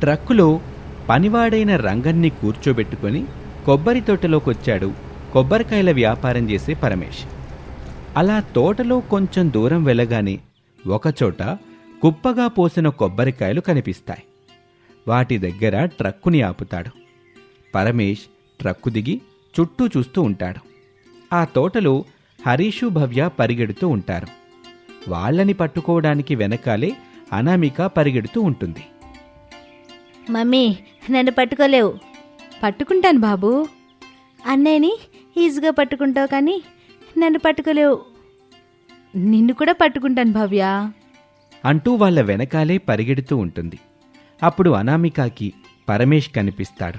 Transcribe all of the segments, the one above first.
ట్రక్కులో పనివాడైన రంగన్ని కూర్చోబెట్టుకొని కొబ్బరి తోటలోకొచ్చాడు కొబ్బరికాయల వ్యాపారం చేసే పరమేష్ అలా తోటలో కొంచెం దూరం వెళ్ళగానే ఒకచోట కుప్పగా పోసిన కొబ్బరికాయలు కనిపిస్తాయి. వాటి దగ్గర ట్రక్కుని ఆపుతాడు. పరమేష్ ట్రక్కు దిగి చుట్టూ చూస్తూ ఉంటాడు. ఆ తోటలో హరీషు భవ్య పరిగెడుతూ ఉంటారు. వాళ్ళని పట్టుకోవడానికి వెనకాలే అనామిక పరిగెడుతూ ఉంటుంది. మమ్మీ నన్ను పట్టుకోలేవు. పట్టుకుంటాను బాబు. అన్నయ్యని ఈజీగా పట్టుకుంటావు కానీ నన్ను పట్టుకోలేవు. నిన్ను కూడా పట్టుకుంటాను భవ్య. అంటూ వాళ్ళ వెనకాలే పరిగెడుతూ ఉంటుంది. అప్పుడు అనామికకి పరమేష్ కనిపిస్తాడు.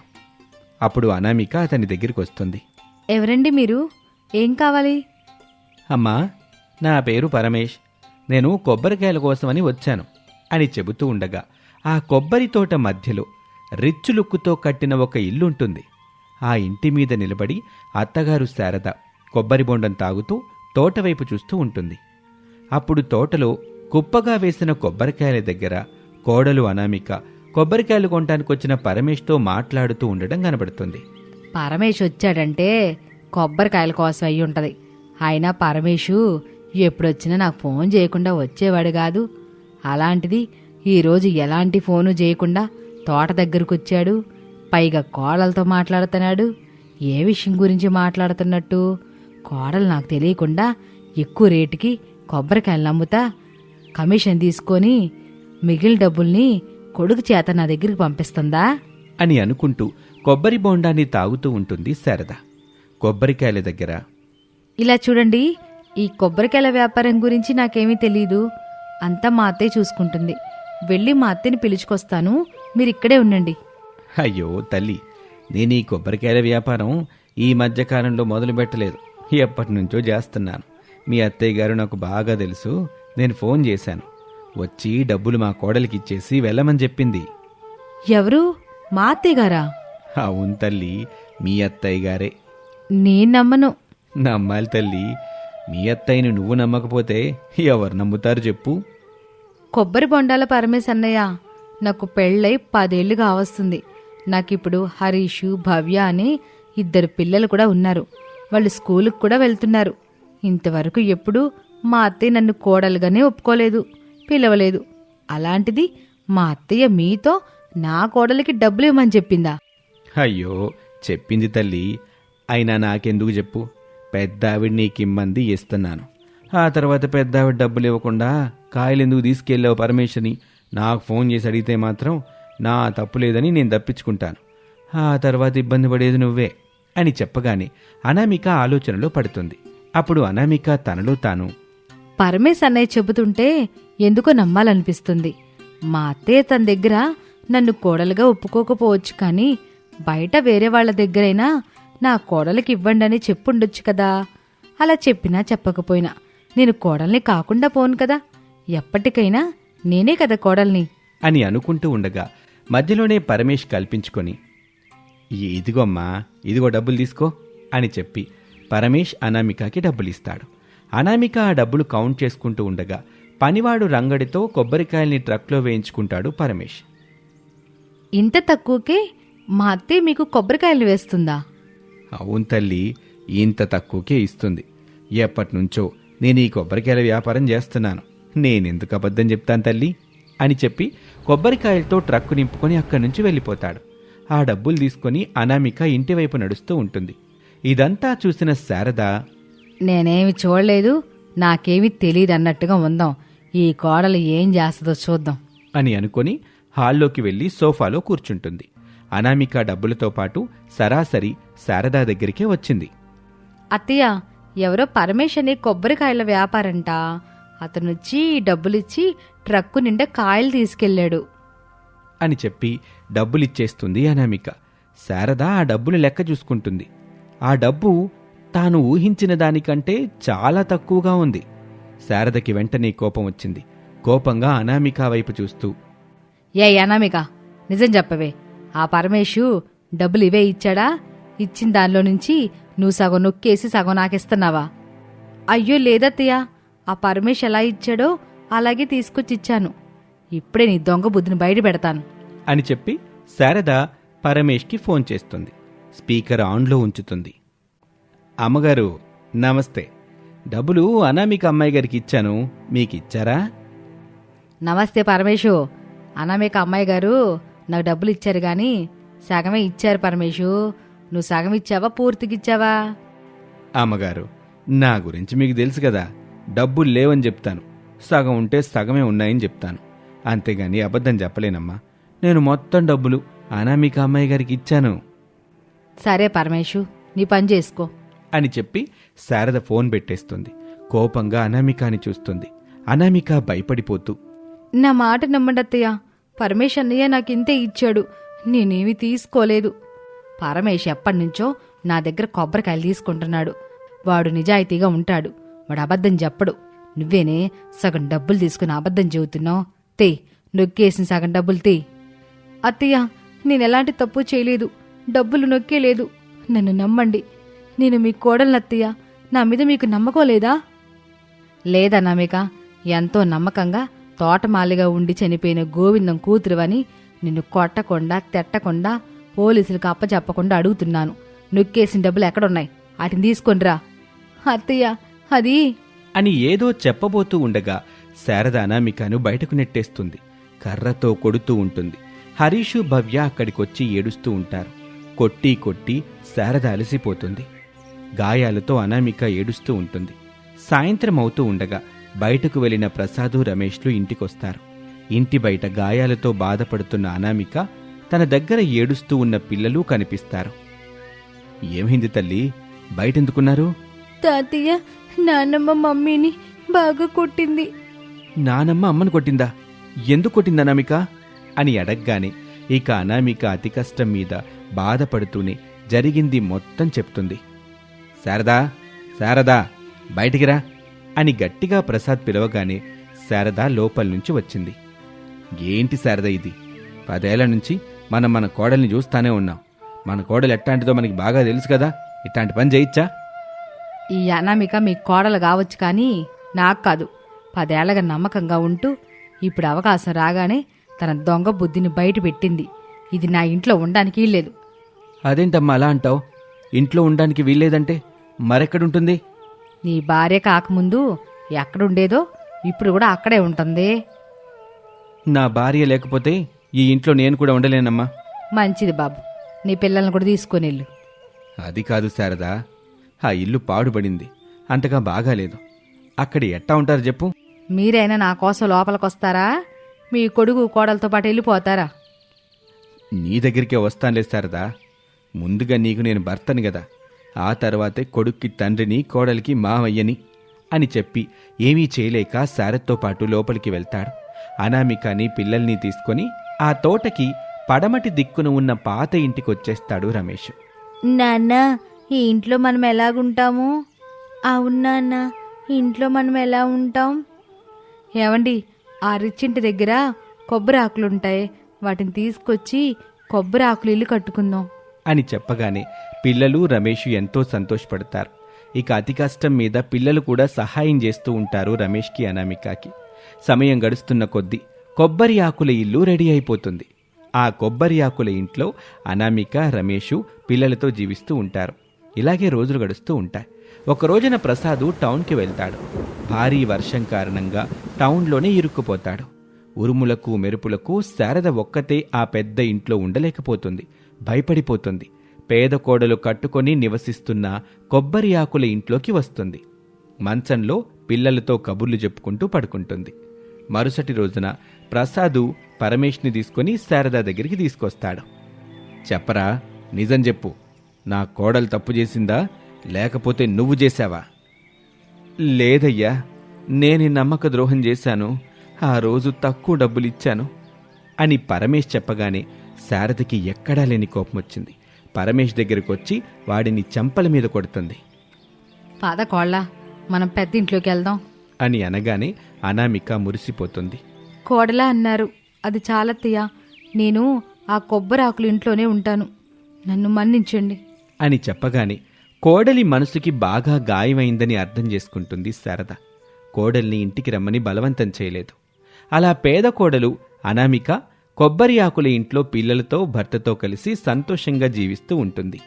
అప్పుడు అనామిక అతని దగ్గరికి వస్తుంది. ఎవరండి మీరు? ఏం కావాలి? అమ్మా నా పేరు పరమేష్. నేను కొబ్బరికాయల కోసమని వచ్చాను అని చెబుతూ ఉండగా ఆ కొబ్బరి తోట మధ్యలో రిచ్చులుక్కుతో కట్టిన ఒక ఇల్లుంటుంది. ఆ ఇంటి మీద నిలబడి అత్తగారు శారద కొబ్బరి బొండం తాగుతూ తోటవైపు చూస్తూ ఉంటుంది. అప్పుడు తోటలో కుప్పగా వేసిన కొబ్బరికాయల దగ్గర కోడలు అనామిక కొబ్బరికాయలు కొనటానికొచ్చిన పరమేష్తో మాట్లాడుతూ ఉండడం కనబడుతుంది. పరమేష్ వచ్చాడంటే కొబ్బరికాయల కోసం అయి ఉంటది. అయినా పరమేషు ఎప్పుడొచ్చినా నాకు ఫోన్ చేయకుండా వచ్చేవాడు కాదు. అలాంటిది ఈరోజు ఎలాంటి ఫోను చేయకుండా తోట దగ్గరకు వచ్చాడు పైగా కోడలతో మాట్లాడుతున్నాడు. ఏ విషయం గురించి మాట్లాడుతున్నట్టు? కోడలు నాకు తెలియకుండా ఎక్కువ రేటుకి కొబ్బరికాయలు నమ్ముతా కమిషన్ తీసుకొని మిగిలిన డబ్బుల్ని కొడుకు చేత నా దగ్గరికి పంపిస్తుందా? అని అనుకుంటూ కొబ్బరి బొండాన్ని తాగుతూ ఉంటుంది శారద. కొబ్బరికాయల దగ్గర. ఇలా చూడండి ఈ కొబ్బరికాయల వ్యాపారం గురించి నాకేమీ తెలీదు. అంతా మా అత్తయ్య చూసుకుంటుంది. వెళ్ళి మా అత్తయ్యని పిలుచుకొస్తాను. మీరు ఇక్కడే ఉండండి. అయ్యో తల్లి నేను ఈ కొబ్బరికాయల వ్యాపారం ఈ మధ్యకాలంలో మొదలు పెట్టలేదు. ఎప్పటి నుంచో చేస్తున్నాను. మీ అత్తయ్య గారు నాకు బాగా తెలుసు. నేను ఫోన్ చేశాను. వచ్చి డబ్బులు మా కోడలికి ఇచ్చేసి వెళ్ళమని చెప్పింది. ఎవరు? మా అత్తయ్య గారా? అవును తల్లి మీ అత్తయ్య గారే. నేను నమ్మను. నమ్మాలి తల్లి మీ అత్తయ్యని నువ్వు నమ్మకపోతే ఎవరు నమ్ముతారు చెప్పు. కొబ్బరి బొండాల పరమేశ్ అన్నయ్య నాకు పెళ్ళై పదేళ్ళు కావస్తుంది నాకిప్పుడు హరీషు భవ్య అని ఇద్దరు పిల్లలు కూడా ఉన్నారు. వాళ్ళు స్కూలుకు కూడా వెళ్తున్నారు. ఇంతవరకు ఎప్పుడూ మా అత్తయ్య నన్ను కోడలుగానే ఒప్పుకోలేదు పిలవలేదు. అలాంటిది మా అత్తయ్య మీతో నా కోడలికి డబ్బులు ఇవ్వమని చెప్పిందా? అయ్యో చెప్పింది తల్లి. అయినా నాకెందుకు చెప్పు? పెద్దావిడ నీకిమ్మంది ఇస్తున్నాను. ఆ తర్వాత పెద్దావిడ డబ్బులు ఇవ్వకుండా కాయలు ఎందుకు తీసుకెళ్ళావు పరమేశ్వరిని? నాకు ఫోన్ చేసి అడిగితే మాత్రం నా తప్పు లేదని నేను తప్పించుకుంటాను. ఆ తర్వాత ఇబ్బంది పడేది నువ్వే అని చెప్పగానే అనామిక ఆలోచనలో పడుతుంది. అప్పుడు అనామిక తనలో తాను పరమేశ్ అన్నయ్య చెబుతుంటే ఎందుకో నమ్మాలనిపిస్తుంది. మా అత్తయ్య తన దగ్గర నన్ను కోడలుగా ఒప్పుకోకపోవచ్చు కానీ బయట వేరే వాళ్ళ దగ్గరైనా నా కోడలికి ఇవ్వండి అని చెప్పుండొచ్చు కదా. అలా చెప్పినా చెప్పకపోయినా నేను కోడల్ని కాకుండా పోను కదా. ఎప్పటికైనా నేనే కదా కోడల్ని. అని అనుకుంటూ ఉండగా మధ్యలోనే పరమేష్ కల్పించుకొని ఇదిగోమ్మా ఇదిగో డబ్బులు తీసుకో అని చెప్పి పరమేష్ అనామికకి డబ్బులు ఇస్తాడు అనామిక ఆ డబ్బులు కౌంట్ చేసుకుంటూ ఉండగా పనివాడు రంగడితో కొబ్బరికాయల్ని ట్రక్లో వేయించుకుంటాడు పరమేష్. ఇంత తక్కువకే మా అత్తయ్య మీకు కొబ్బరికాయలు వేస్తుందా? అవును తల్లి ఇంత తక్కువకే ఇస్తుంది. ఎప్పటి నుంచో నేను ఈ కొబ్బరికాయల వ్యాపారం చేస్తున్నాను. నేనెందుకు అబద్ధం చెప్తాను తల్లి? అని చెప్పి కొబ్బరికాయలతో ట్రక్కు నింపుకొని అక్కడి నుంచి వెళ్ళిపోతాడు. ఆ డబ్బులు తీసుకొని అనామిక ఇంటివైపు నడుస్తూ ఉంటుంది. ఇదంతా చూసిన శారద నేనేమి చూడలేదు నాకేమీ తెలియదు అన్నట్టుగా ఉందాం. ఈ కోడలు ఏం చేస్తుందో చూద్దాం. అని అనుకొని హాల్లోకి వెళ్ళి సోఫాలో కూర్చుంటుంది. అనామిక డబ్బులతో పాటు సరాసరి శారదా దగ్గరికే వచ్చింది. అత్తయ్య ఎవరో పరమేష్ అనే కొబ్బరికాయల వ్యాపారంట. అతనొచ్చి డబ్బులిచ్చి ట్రక్కు నిండా కాయలు తీసుకెళ్ళాడు. అని చెప్పి డబ్బులిచ్చేస్తుంది అనామిక. శారద ఆ డబ్బులు లెక్క చూసుకుంటుంది. ఆ డబ్బు తాను ఊహించిన దానికంటే చాలా తక్కువగా ఉంది. శారదకి వెంటనే కోపం వచ్చింది. కోపంగా అనామిక వైపు చూస్తూ ఏ అనామిక నిజం చెప్పవే. ఆ పరమేషు డబ్బులు ఇవే ఇచ్చాడా? ఇచ్చిన దానిలో నుంచి నువ్వు సగం నొక్కేసి సగం నాకిస్తున్నావా? అయ్యో లేదత్తయ్య ఆ పరమేష్ ఎలా ఇచ్చాడో అలాగే తీసుకొచ్చి ఇచ్చాను. ఇప్పుడే నీ దొంగ బుద్ధిని బయట పెడతాను. అని చెప్పి శారద పరమేష్కి ఫోన్ చేస్తుంది. స్పీకర్ ఆన్లో ఉంచుతుంది. అమ్మగారు నమస్తే. డబ్బులు అనామిక అమ్మాయి గారికి ఇచ్చాను. మీకు ఇచ్చారా? నమస్తే పరమేశు. అనామిక అమ్మాయి గారు నాకు డబ్బులు ఇచ్చారు గాని సగమే ఇచ్చారు పరమేశు. నువ్వు సగం ఇచ్చావా? పూర్తికి ఇచ్చావా? అమ్మగారు నా గురించి మీకు తెలుసు కదా. డబ్బులు లేవని చెప్తాను. సగం ఉంటే సగమే ఉన్నాయని చెప్తాను. అంతేగాని అబద్ధం చెప్పలేనమ్మా. నేను మొత్తం డబ్బులు అనామిక అమ్మాయి గారికి ఇచ్చాను. సరే పరమేశు నీ పని చేసుకో. అని చెప్పి శారద ఫోన్ పెట్టేస్తుంది. కోపంగా అనామికాని చూస్తుంది. అనామిక భయపడిపోతూ నా మాట నమ్మండి అత్తయ్య. పరమేశ్ అన్నయ్య నాకు ఇంతే ఇచ్చాడు. నేనేమి తీసుకోలేదు. పరమేశ్ ఎప్పటినుంచో నా దగ్గర కొబ్బరికాయలు తీసుకుంటున్నాడు. వాడు నిజాయితీగా ఉంటాడు. వాడు అబద్ధం చెప్పడు. నువ్వేనే సగం డబ్బులు తీసుకుని అబద్ధం చెబుతున్నావు? తే నొక్కేసిన సగం డబ్బులు తే. అత్తయ్య నేను ఎలాంటి తప్పు చేయలేదు. డబ్బులు నొక్కేలేదు నన్ను నమ్మండి. నేను మీ కోడలు అత్తయ్య. నా మీద మీకు నమ్మకం లేదా? లేదా నమిక ఎంతో నమ్మకంగా తోటమాలిగా ఉండి చనిపోయిన గోవిందం కూతురువని నిన్ను కొట్టకుండా తెట్టకుండా పోలీసులకు అప్పచెప్పకుండా అడుగుతున్నాను. నొక్కేసిన డబ్బులు ఎక్కడున్నాయి? వాటిని తీసుకొనిరా. అత్తయ్య అది. అని ఏదో చెప్పబోతూ ఉండగా శారద అనామికను బయటకు నెట్టేస్తుంది. కర్రతో కొడుతూ ఉంటుంది. హరీషు భవ్య అక్కడికొచ్చి ఏడుస్తూ ఉంటారు. కొట్టి కొట్టి శారద అలసిపోతుంది. గాయాలతో అనామిక ఏడుస్తూ ఉంటుంది. సాయంత్రం అవుతూ ఉండగా బయటకు వెళ్ళిన ప్రసాదు రమేష్లు ఇంటికొస్తారు. ఇంటి బయట గాయాలతో బాధపడుతున్న అనామిక తన దగ్గర ఏడుస్తూ ఉన్న పిల్లలు కనిపిస్తారు. ఏమైంది తల్లి? బయటెందుకున్నారు? తాతయ్య నానమ్మ మమ్మీని బాగా కొట్టింది. నానమ్మ అమ్మను కొట్టిందా? ఎందుకు కొట్టింది అనామిక? అని అడగగానే ఇక అనామిక అతి కష్టం మీద బాధపడుతూనే జరిగింది మొత్తం చెప్తుంది. శారదా శారదా బయటికి రా అని గట్టిగా ప్రసాద్ పిలవగానే శారద లోపల నుంచి వచ్చింది. ఏంటి శారద ఇది? పదేళ్ళ నుంచి మనం మన కోడల్ని చూస్తానే ఉన్నాం. మన కోడలు ఎట్టాంటిదో మనకి బాగా తెలుసు కదా. ఇట్లాంటి పని చేయిచ్చా? ఈ అనామిక మీ కోడలు కావచ్చు కానీ నాకు కాదు. పదేళ్ళగా నమ్మకంగా ఉంటూ ఇప్పుడు అవకాశం రాగానే తన దొంగ బుద్ధిని బయట పెట్టింది. ఇది నా ఇంట్లో ఉండడానికి లేదు అదేంటమ్మా అలా అంటావు? ఇంట్లో ఉండడానికి వీల్లేదంటే మరెక్కడుంటుంది? నీ భార్య కాకముందు ఎక్కడుండేదో ఇప్పుడు కూడా అక్కడే ఉంటుంది. నా భార్య లేకపోతే ఈ ఇంట్లో నేను కూడా ఉండలేనమ్మా. మంచిది బాబు. నీ పిల్లల్ని కూడా తీసుకొని వెళ్ళు అది కాదు శారదా. ఆ ఇల్లు పాడుపడింది అంతగా బాగాలేదు. అక్కడ ఎట్టా ఉంటారు చెప్పు? మీరైనా నా కోసం లోపలికొస్తారా? మీ కొడుకు కోడలతో పాటు వెళ్ళిపోతారా? నీ దగ్గరికే వస్తానులే శారదా. ముందుగా నీకు నేను భర్తని కదా ఆ తర్వాతే కొడుక్కి తండ్రిని కోడలికి మావయ్యని అని చెప్పి ఏమీ చేయలేక శారద్తో పాటు లోపలికి వెళ్తాడు. అనామికని పిల్లల్ని తీసుకొని ఆ తోటకి పడమటి దిక్కున ఉన్న పాత ఇంటికొచ్చేస్తాడు రమేష్. నాన్న ఈ ఇంట్లో మనం ఎలాగుంటాము? అవునా అన్న ఇంట్లో మనం ఎలా ఉంటాం? ఏమండి ఆ రిచ్చింటి దగ్గర కొబ్బరి ఆకులుంటాయి. వాటిని తీసుకొచ్చి కొబ్బరి ఆకులు ఇల్లు కట్టుకుందాం. అని చెప్పగానే పిల్లలు రమేష్ ఎంతో సంతోషపడతారు. ఇక అతి కష్టం మీద పిల్లలు కూడా సహాయం చేస్తూ ఉంటారు రమేష్కి అనామికకి. సమయం గడుస్తున్న కొద్దీ కొబ్బరి ఆకుల ఇల్లు రెడీ అయిపోతుంది. ఆ కొబ్బరి ఆకుల ఇంట్లో అనామిక రమేషు పిల్లలతో జీవిస్తూ ఉంటారు. ఇలాగే రోజులు గడుస్తూ ఉంటాయి. ఒక రోజున ప్రసాదు టౌన్కి వెళ్తాడు. భారీ వర్షం కారణంగా టౌన్లోనే ఇరుక్కుపోతాడు. ఉరుములకు మెరుపులకు శారద ఒక్కతే ఆ పెద్ద ఇంట్లో ఉండలేకపోతుంది. భయపడిపోతుంది. పేద కోడలు కట్టుకొని నివసిస్తున్న కొబ్బరి ఆకుల ఇంట్లోకి వస్తుంది. మంచంలో పిల్లలతో కబుర్లు చెప్పుకుంటూ పడుకుంటుంది. మరుసటి రోజున ప్రసాదు పరమేష్ని తీసుకొని శారద దగ్గరికి తీసుకొస్తాడు. చెప్పరా? నిజం చెప్పు. నా కోడలు తప్పు చేసిందా? లేకపోతే నువ్వు చేశావా? లేదయ్యా నేను నమ్మక ద్రోహం చేశాను. ఆ రోజు తక్కువ డబ్బులిచ్చాను అని పరమేష్ చెప్పగానే శారదకి ఎక్కడా లేని కోపం వచ్చింది. పరమేష్ దగ్గరికి వచ్చి వాడిని చెంపల మీద కొడుతుంది. పాద కోళ్ళ మనం పెద్ద ఇంట్లోకి వెళ్దాం. అని అనగానే అనామిక మురిసిపోతుంది. కోడలా అన్నారు అది చాలత్తయ్య నేను ఆ కొబ్బరి ఆకులు ఇంట్లోనే ఉంటాను. నన్ను మన్నించండి. అని చెప్పగానే కోడలి మనసుకి బాగా గాయమైందని అర్థం చేసుకుంటుంది శారద. కోడల్ని ఇంటికి రమ్మని బలవంతం చేయలేదు. అలా పేద కోడలు అనామిక కొబ్బరి ఆకుల ఇంట్లో పిల్లలతో భర్తతో కలిసి సంతోషంగా జీవిస్తూ ఉంటుంది.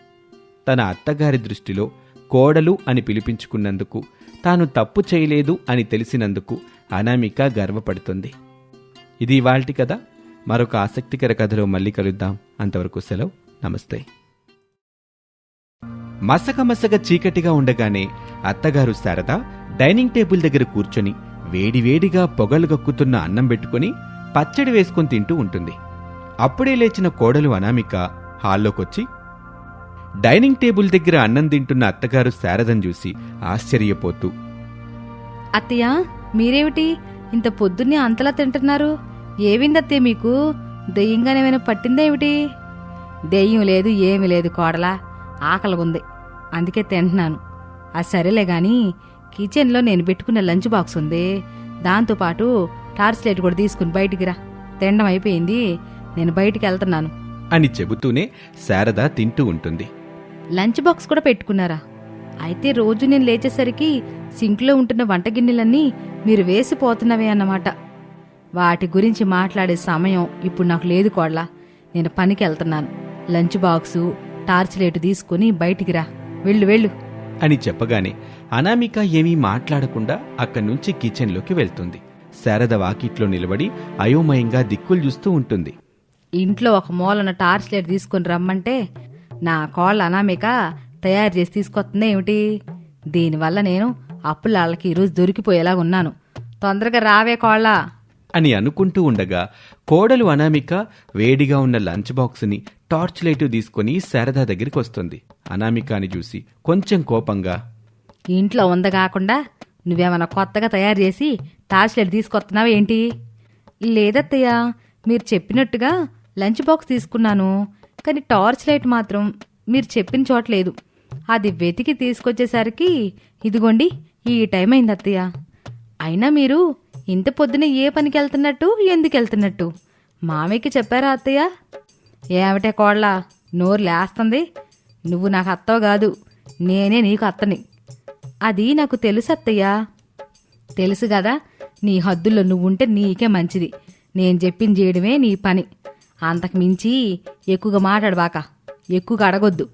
తన అత్తగారి దృష్టిలో కోడలు అని పిలిపించుకున్నందుకు తాను తప్పు చేయలేదు అని తెలిసినందుకు అనామిక గర్వపడుతుంది. ఇది ఇవాల్టి కథ. మరొక ఆసక్తికర కథలో మళ్ళీ కలుద్దాం. అంతవరకు సెలవు. నమస్తే. మసక మసక చీకటిగా ఉండగానే అత్తగారు శారద డైనింగ్ టేబుల్ దగ్గర కూర్చొని వేడివేడిగా పొగలు గక్కుతున్న అన్నం పెట్టుకుని పచ్చడి వేసుకొని తింటూ ఉంటుంది. అప్పుడే లేచిన కోడలు అనామిక హాల్లోకొచ్చి డైనింగ్ టేబుల్ దగ్గర అన్నం తింటున్న అత్తగారు శారదం చూసి ఆశ్చర్యపోతూ అత్తయ్య మీరేమిటి? ఇంత పొద్దున్నే అంతలా తింటున్నారు. ఏవింది మీకు? దెయ్యంగానేమైనా పట్టిందేమిటి దెయ్యం లేదు ఏమీ లేదు కోడలా. ఆకలి ఉంది అందుకే తింటున్నాను. అది సరేలే గాని కిచెన్లో నేను పెట్టుకున్న లంచ్ బాక్స్ ఉంది. దాంతోపాటు టార్చ్ లైట్ కూడా తీసుకుని బయటికి రా. తినడం అయిపోయింది. నేను బయటికి వెళ్తున్నాను. అని చెబుతూనే శారద తింటూ ఉంటుంది. లంచ్ బాక్స్ కూడా పెట్టుకున్నారా? అయితే రోజు నేను లేచేసరికి సింక్లో ఉంటున్న వంట గిన్నెలన్నీ మీరు వేసిపోతున్నవే అన్నమాట. వాటి గురించి మాట్లాడే సమయం ఇప్పుడు నాకు లేదు కోడ్ల నేను పనికి వెళ్తున్నాను. లంచ్ బాక్సు టార్చ్ లైట్ తీసుకుని బయటికి రా. వెళ్ళు వెళ్ళు. అని చెప్పగానే అనామిక ఏమీ మాట్లాడకుండా అక్కడి నుంచి కిచెన్లోకి వెళ్తుంది. శారద వాకిట్లో నిలబడి అయోమయంగా దిక్కులు చూస్తూ ఉంటుంది. ఇంట్లో ఒక మూలన టార్చ్ లైట్ తీసుకుని రమ్మంటే నా కోళ్ళ అనామిక తయారు చేసి తీసుకొస్తుందే ఏమిటి? దీనివల్ల నేను అప్పులాళ్ళకి ఈరోజు దొరికిపోయేలా ఉన్నాను. తొందరగా రావే కోళ్ళ. అని అనుకుంటూ ఉండగా కోడలు అనామిక వేడిగా ఉన్న లంచ్ బాక్స్ని టార్చ్ లైటు తీసుకుని శారద దగ్గరికి వస్తుంది. అనామికాని చూసి కొంచెం కోపంగా ఇంట్లో ఉంద కాకుండా నువ్వేమైనా కొత్తగా తయారు చేసి టార్చ్ లైట్ తీసుకొస్తున్నావా ఏంటి? లేదత్తయ్య మీరు చెప్పినట్టుగా లంచ్ బాక్స్ తీసుకున్నాను కానీ టార్చ్ లైట్ మాత్రం మీరు చెప్పిన చోట లేదు. అది వెతికి తీసుకొచ్చేసరికి ఇదిగోండి ఈ టైం అయింది అత్తయ్య అయినా మీరు ఇంత పొద్దున ఏ పనికి వెళ్తున్నట్టు ఎందుకు వెళ్తున్నట్టు? మామయ్యకి చెప్పారా అత్తయ్య? ఏమిటే కోళ్ళ? నోరు లేస్తుంది. నువ్వు నాకు అత్తవు కాదు. నేనే నీకు అత్తని. అది నాకు తెలుసు అత్తయ్యా. తెలుసు కదా నీ హద్దుల్లో నువ్వుంటే నీకే మంచిది. నేను చెప్పింది చేయడమే నీ పని. అంతకు మించి ఎక్కువగా మాట్లాడబాక. ఎక్కువగా అడగొద్దు.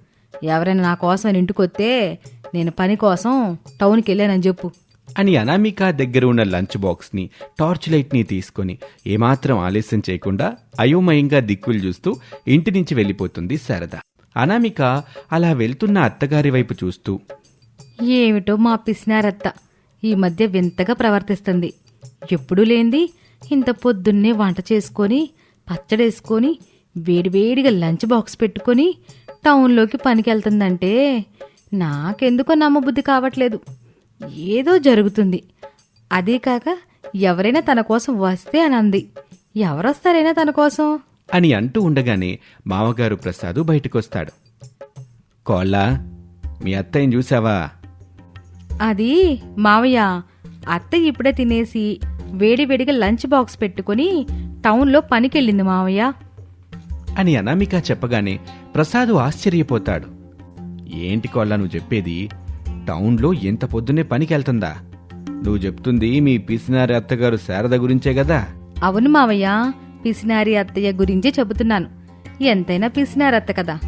ఎవరైనా నా కోసం ఇంటికొస్తే నేను పని కోసం టౌన్కి వెళ్ళానని చెప్పు. అని అనామిక దగ్గర ఉన్న లంచ్ బాక్స్ని టార్చ్ లైట్ని తీసుకొని ఏమాత్రం ఆలస్యం చేయకుండా అయోమయంగా దిక్కులు చూస్తూ ఇంటి నుంచి వెళ్ళిపోతుంది శారద. అనామిక అలా వెళ్తున్న అత్తగారి వైపు చూస్తూ ఏమిటో మా పిసినారత్త ఈ మధ్య వింతగా ప్రవర్తిస్తుంది. ఎప్పుడూ లేంది ఇంత పొద్దున్నే వంట చేసుకొని పచ్చడేసుకొని వేడివేడిగా లంచ్ బాక్స్ పెట్టుకొని టౌన్లోకి పనికెళ్తుందంటే నాకెందుకో నమ్మబుద్ధి కావట్లేదు. ఏదో జరుగుతుంది. అదే కాక ఎవరైనా తన కోసం వస్తే అని అంది. ఎవరొస్తారైనా తన కోసం? అని అంటూ ఉండగానే మామగారు ప్రసాదు బయటకొస్తాడు. కోళ్ళ మీ అత్తయ్యని చూసావా అది మావయ్య అత్త ఇప్పుడే తినేసి వేడివేడిగా లంచ్ బాక్స్ పెట్టుకుని టౌన్లో పనికెళ్ళింది మావయ్య. అని అనామిక చెప్పగానే ప్రసాదు ఆశ్చర్యపోతాడు. ఏంటి కోళ్ళ నువ్వు చెప్పేది? టౌన్లో ఎంత పొద్దున్నే పనికెళ్తుందా? నువ్వు చెప్తుంది మీ పిసినారి అత్తగారు శారద గురించే కదా? అవును మావయ్య పిసినారి అత్తయ్య గురించే చెబుతున్నాను. ఎంతైనా పిసినారి అత్త కదా.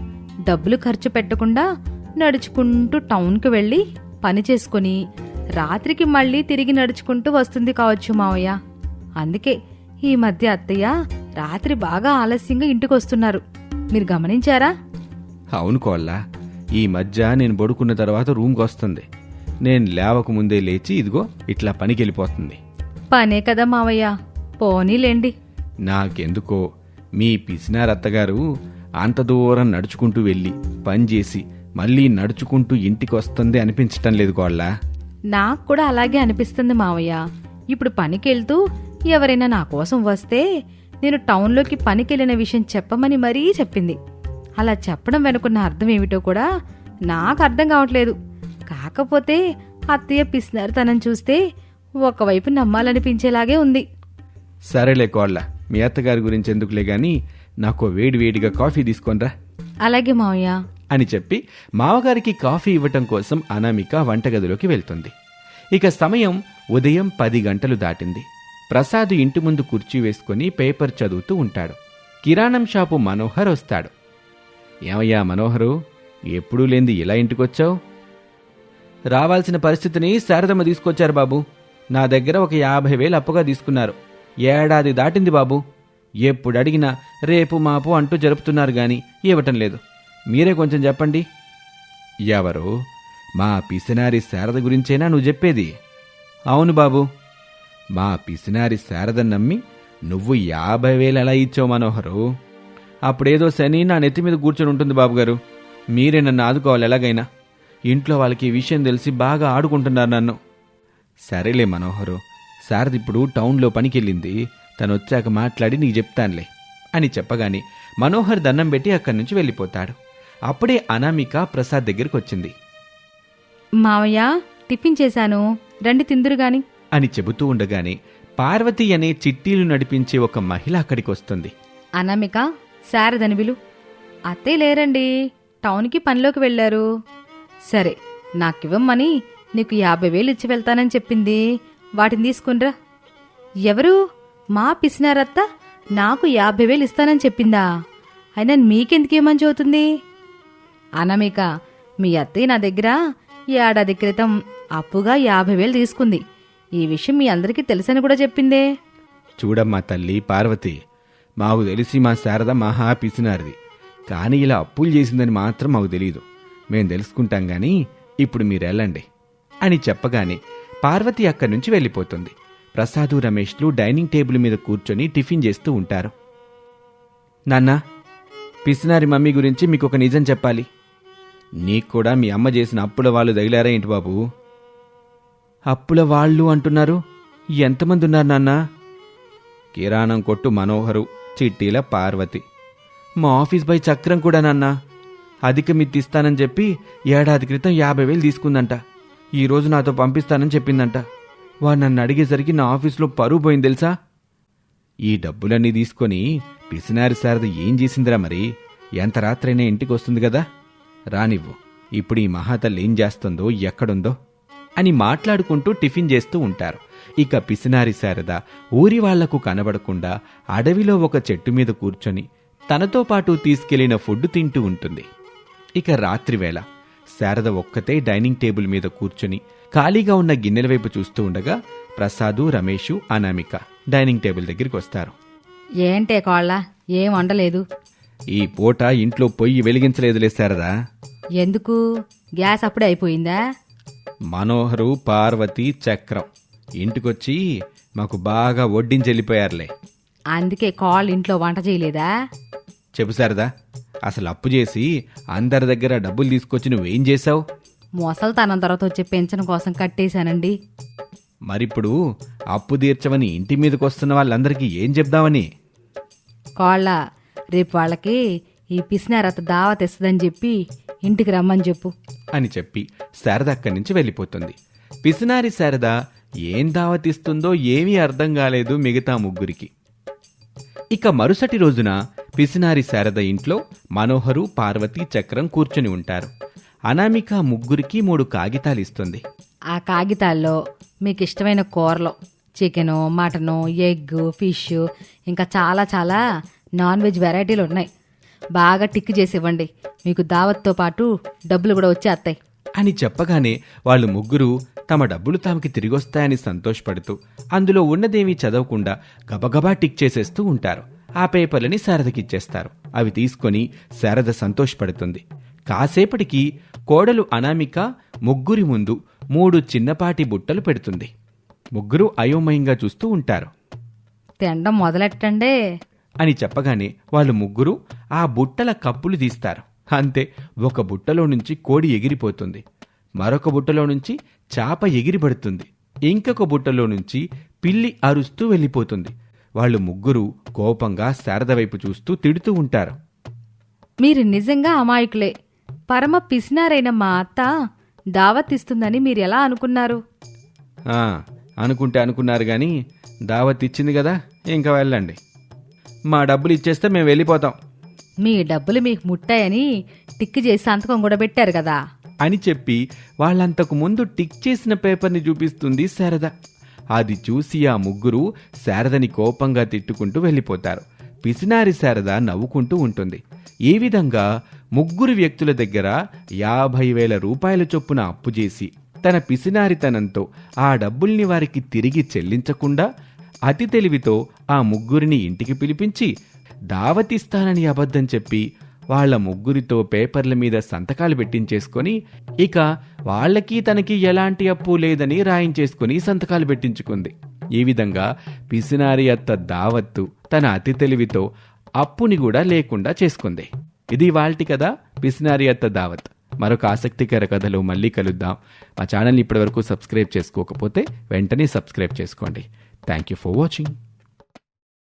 డబ్బులు ఖర్చు పెట్టకుండా నడుచుకుంటూ టౌన్కి వెళ్ళి పని చేసుకుని రాత్రికి మళ్ళీ తిరిగి నడుచుకుంటూ వస్తుంది కావచ్చు మావయ్య. అందుకే ఈ మధ్య అత్తయ్య రాత్రి బాగా ఆలస్యంగా ఇంటికి వస్తున్నారు మీరు గమనించారా? అవును కోళ్ళ. ఈ మధ్య నేను పడుకున్న తర్వాత రూమ్కి వస్తుంది. నేను లేవక ముందే లేచి ఇదిగో ఇట్లా పనికెళ్ళిపోతుంది. పనే కదా మావయ్య పోనీలేండి. నాకెందుకో మీ పిసినారి అత్తగారు అంత దూరం నడుచుకుంటూ వెళ్ళి పని చేసి మళ్ళీ నడుచుకుంటూ ఇంటికి వస్తుంది అనిపించటం లేదు కోళ్ళ? నాకు కూడా అలాగే అనిపిస్తుంది మావయ్య. ఇప్పుడు పనికెళ్తూ ఎవరైనా నా కోసం వస్తే నేను టౌన్లోకి పనికెళ్ళిన విషయం చెప్పమని మరీ చెప్పింది. అలా చెప్పడం వెనుకున్న అర్థం ఏమిటో కూడా నాకు అర్థం కావట్లేదు. కాకపోతే అత్తయ్య పిసినారితనం చూస్తే ఒకవైపు నమ్మాలనిపించేలాగే ఉంది. సరేలే కోళ్ళ మీ అత్తగారి గురించి ఎందుకులే గాని నాకు వేడి వేడిగా కాఫీ తీసుకొనిరా. అలాగే మావయ్య. అని చెప్పి మావగారికి కాఫీ ఇవ్వటం కోసం అనామిక వంటగదిలోకి వెళ్తుంది. ఇక సమయం ఉదయం పది గంటలు దాటింది. ప్రసాద్ ఇంటి ముందు కుర్చీ వేసుకుని పేపర్ చదువుతూ ఉంటాడు. కిరాణం షాపు మనోహర్ వస్తాడు. ఏమయ్యా మనోహరు? ఎప్పుడూ లేంది ఇలా ఇంటికొచ్చావు? రావాల్సిన పరిస్థితిని శారదమ్మ తీసుకొచ్చారు బాబు. నా దగ్గర ఒక యాభై వేలు అప్పుగా తీసుకున్నారు. ఏడాది దాటింది బాబు. ఎప్పుడు అడిగినా రేపు మాపు అంటూ జరుపుతున్నారు గాని ఇవ్వటం లేదు. మీరే కొంచెం చెప్పండి. ఎవరు? మా పిసినారి శారద గురించేనా నువ్వు చెప్పేది? అవును బాబు. మా పిసినారి శారద నమ్మి నువ్వు యాభై వేలు ఎలా ఇచ్చావు మనోహరు? అప్పుడేదో శని నా నెత్తి మీద కూర్చొని ఉంటుంది బాబుగారు. మీరే నన్ను ఆదుకోవాలి ఎలాగైనా. ఇంట్లో వాళ్ళకి ఈ విషయం తెలిసి బాగా ఆడుకుంటున్నారు నన్ను. సరేలే మనోహరు శారద ఇప్పుడు టౌన్లో పనికెళ్ళింది. తను వచ్చాక మాట్లాడి నీకు చెప్తానులే అని చెప్పగానే మనోహర్ దండం పెట్టి అక్కడి నుంచి వెళ్ళిపోతాడు. అప్పుడే అనామిక ప్రసాద్ దగ్గరికి వచ్చింది. మావయ్య టిఫిన్ చేశాను. రండి తిందురు గాని అని చెబుతూ ఉండగానే పార్వతి అనే చిట్టీలు నడిపించే ఒక మహిళ అక్కడికి వస్తుంది. అనామిక శారదని విలు. అత్తే లేరండి. టౌన్కి పనిలోకి వెళ్ళారు. సరే నాకివ్వమ్మని నీకు యాభై వేలు ఇచ్చి వెళ్తానని చెప్పింది. వాటిని తీసుకునిరా. ఎవరు? మా పిసినారత్త నాకు యాభై వేలు ఇస్తానని చెప్పిందా? అయినా మీకెందుకు ఏమని చదువుతుంది అనమిక మీ అత్తయ్య నా దగ్గర ఈ ఏడాది క్రితం అప్పుగా యాభై వేలు తీసుకుంది. ఈ విషయం మీ అందరికీ తెలుసని కూడా చెప్పిందే. చూడమ్మా తల్లి పార్వతి మాకు తెలిసి మా శారద మహా పిసినారిది. కానీ ఇలా అప్పులు చేసిందని మాత్రం మాకు తెలియదు మేం తెలుసుకుంటాం కానీ ఇప్పుడు మీరు వెళ్ళండి అని చెప్పగానే పార్వతి అక్కడి నుంచి వెళ్ళిపోతుంది. ప్రసాదు రమేష్లు డైనింగ్ టేబుల్ మీద కూర్చొని టిఫిన్ చేస్తూ ఉంటారు. నాన్నా పిసినారి మమ్మీ గురించి మీకు ఒక నిజం చెప్పాలి. నీకు కూడా మీ అమ్మ చేసిన అప్పుల వాళ్ళు తగిలారా ఏంటి బాబు? అప్పుల వాళ్ళు అంటున్నారు. ఎంతమంది ఉన్నారు నాన్నా? కిరాణం కొట్టు మనోహరు. చిట్టీల పార్వతి. మా ఆఫీస్ బై చక్రం కూడా నాన్న. అధిక మిత్తిస్తానని చెప్పి ఏడాది క్రితం యాభై వేలు తీసుకుందంట. ఈరోజు నాతో పంపిస్తానని చెప్పిందంట. వాడు నన్ను అడిగేసరికి నా ఆఫీస్లో పరువు పోయింది తెలుసా? ఈ డబ్బులన్నీ తీసుకొని పిసినారి శారద ఏం చేసిందిరా మరి? ఎంత రాత్రైనా ఇంటికి వస్తుంది కదా? రానివ్వు. ఇప్పుడు ఈ మహాతల్లి ఏం చేస్తుందో ఎక్కడుందో అని మాట్లాడుకుంటూ టిఫిన్ చేస్తూ ఉంటారు. ఇక పిసినారి శారద ఊరి వాళ్ళకు కనబడకుండా అడవిలో ఒక చెట్టు మీద కూర్చొని తనతో పాటు తీసుకెళ్ళిన ఫుడ్ తింటూ ఉంటుంది. ఇక రాత్రివేళ శారద ఒక్కతే డైనింగ్ టేబుల్ మీద కూర్చొని ఖాళీగా ఉన్న గిన్నెల వైపు చూస్తూ ఉండగా ప్రసాదు రమేషు అనామిక డైనింగ్ టేబుల్ దగ్గరికి వస్తారు. ఏంటే కోళ్ళ? ఏం వండలేదు? ఈ పూట ఇంట్లో పొయ్యి వెలిగించలేదులే శారదా. ఎందుకు? గ్యాస్ అప్పుడే అయిపోయిందా? మనోహరు పార్వతి చక్రం ఇంటికొచ్చి మాకు బాగా వడ్డించి వెళ్ళిపోయారులే. అందుకే కాళ్ళు ఇంట్లో వంట చేయలేదా? చెప్పు శారదా అసలు అప్పు చేసి అందరి దగ్గర డబ్బులు తీసుకొచ్చి నువ్వేం చేశావు? మొసల్తనం తర్వాత వచ్చే పెన్షన్ కోసం కట్టేశానండి. మరిప్పుడు అప్పు తీర్చవని ఇంటి మీదకి వస్తున్న వాళ్ళందరికీ ఏం చెప్దామని? కోళ్ళ రేపు వాళ్ళకి ఈ పిసినారత దావా తెస్తుందని చెప్పి ఇంటికి రమ్మని చెప్పు. అని చెప్పి శారద అక్కడి నుంచి వెళ్ళిపోతుంది. పిసినారి శారద ఏం దావతిస్తుందో ఏమీ అర్థం కాలేదు మిగతా ముగ్గురికి. ఇక మరుసటి రోజున పిసినారి శారద ఇంట్లో మనోహరు పార్వతి చక్రం కూర్చొని ఉంటారు. అనామిక ముగ్గురికి మూడు కాగితాలు ఇస్తుంది. ఆ కాగితాల్లో మీకు ఇష్టమైన కూరలు చికెను మటను ఎగ్ ఫిష్ ఇంకా చాలా చాలా నాన్ వెజ్ వెరైటీలు ఉన్నాయి. బాగా టిక్ చేసి ఇవ్వండి మీకు దావత్తో పాటు డబ్బులు కూడా వచ్చేస్తాయి. అని చెప్పగానే వాళ్ళు ముగ్గురు తమ డబ్బులు తమకి తిరిగొస్తాయని సంతోషపడుతూ అందులో ఉన్నదేమీ చదవకుండా గబగబా టిక్ చేసేస్తూ ఉంటారు. ఆ పేపర్లని శారదకిచ్చేస్తారు. అవి తీసుకొని శారద సంతోషపడుతుంది. కాసేపటికి కోడలు అనామిక ముగ్గురి ముందు మూడు చిన్నపాటి బుట్టలు పెడుతుంది. ముగ్గురు అయోమయంగా చూస్తూ ఉంటారు. తినడం మొదలెట్టండే. అని చెప్పగానే వాళ్ళు ముగ్గురు ఆ బుట్టల కప్పులు తీస్తారు. అంతే ఒక బుట్టలో నుంచి కోడి ఎగిరిపోతుంది. మరొక బుట్టలో నుంచి చాప ఎగిరిపడుతుంది. ఇంకొక బుట్టలో నుంచి పిల్లి అరుస్తూ వెళ్ళిపోతుంది. వాళ్ళు ముగ్గురు కోపంగా శారద వైపు చూస్తూ తిడుతూ ఉంటారు. మీరు నిజంగా అమాయకులే. పరమ పిసినారైన మా అత్త దావత్ ఇస్తుందని మీరు ఎలా అనుకున్నారు? ఆ, అనుకుంటే అనుకున్నారు కానీ దావత్ ఇచ్చింది కదా ఇంకా వెళ్ళండి. మా డబ్బులు ఇచ్చేస్తే మేము వెళ్ళిపోతాం. మీ డబ్బులు మీకు ముట్టాయని టిక్ చేసి సంతకం కూడా పెట్టారు కదా. అని చెప్పి వాళ్ళంతకు ముందు టిక్ చేసిన పేపర్ని చూపిస్తుంది శారద. అది చూసి ఆ ముగ్గురు శారదని కోపంగా తిట్టుకుంటూ వెళ్ళిపోతారు. పిసినారి శారద నవ్వుకుంటూ ఉంటుంది. ఈ విధంగా ముగ్గురు వ్యక్తుల దగ్గర యాభై వేల రూపాయల చొప్పున అప్పు చేసి తన పిసినారితనంతో ఆ డబ్బుల్ని వారికి తిరిగి చెల్లించకుండా అతి తెలివితో ఆ ముగ్గురిని ఇంటికి పిలిపించి దావతిస్తానని అబద్ధం చెప్పి వాళ్ళ ముగ్గురితో పేపర్ల మీద సంతకాలు పెట్టించేసుకొని ఇక వాళ్ళకి తనకి ఎలాంటి అప్పు లేదని రాయించేసుకుని సంతకాలు పెట్టించుకుంది. ఈ విధంగా పిసినారి అత్త దావత్తు తన అతి తెలివితో అప్పుని కూడా లేకుండా చేసుకుంది. ఇది వాల్టి కదా పిసినారి అత్త దావత్. మరొక ఆసక్తికర కథలో మళ్ళీ కలుద్దాం. మా ఛానల్ని ఇప్పటివరకు సబ్స్క్రైబ్ చేసుకోకపోతే వెంటనే సబ్స్క్రైబ్ చేసుకోండి. Thank you for watching.